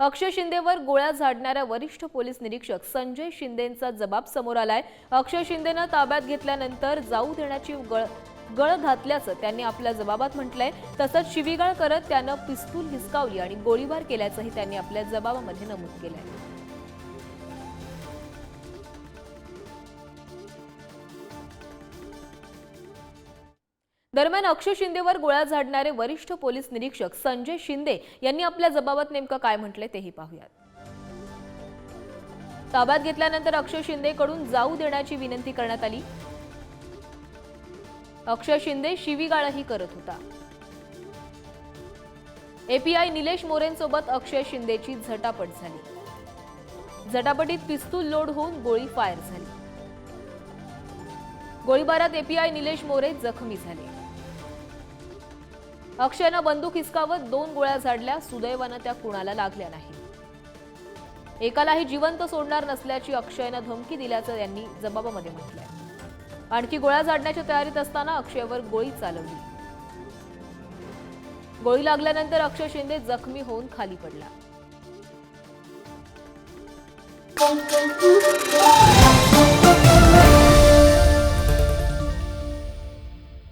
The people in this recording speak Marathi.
अक्षय शिंदेवर गोळ्या झाडणाऱ्या वरिष्ठ पोलीस निरीक्षक संजय शिंदेंचा जबाब समोर आलाय. अक्षय शिंदेनं ताब्यात घेतल्यानंतर जाऊ देण्याची गळ गळ घातल्याचं त्यांनी आपल्या जबाबात म्हटलंय. तसंच शिवीगाळ करत त्यानं पिस्तूल हिसकावली आणि गोळीबार केल्याचंही त्यांनी आपल्या जबाबामध्ये नमूद केलंय. दरम्यान अक्षय शिंदेवर गोळ्या झाडणारे वरिष्ठ पोलीस निरीक्षक संजय शिंदे यांनी आपल्या जबाबात नेमकं काय म्हटले तेही पाहूयात. ताब्यात घेतल्यानंतर अक्षय शिंदेकडून जाऊ देण्याची विनंती करण्यात आली. अक्षय शिंदे शिवीगाळही करत होता. एपीआय निलेश मोरेंसोबत अक्षय शिंदेची झटापट झाली. झटापटीत पिस्तूल लोड होऊन गोळी फायर झाली. गोळीबारात एपीआय निलेश मोरे जखमी झाले. अक्षयनं बंदूक हिसकावत दोन गोळ्या झाडल्या. सुदैवानं त्या कुणाला लागल्या नाही. एकालाही जिवंत सोडणार नसल्याची अक्षयनं धमकी दिल्याचं त्यांनी जबाबामध्ये म्हटलंय. आणखी गोळ्या झाडण्याच्या तयारीत असताना अक्षयवर गोळी चालवली. गोळी लागल्यानंतर अक्षय शिंदे जखमी होऊन खाली पडला.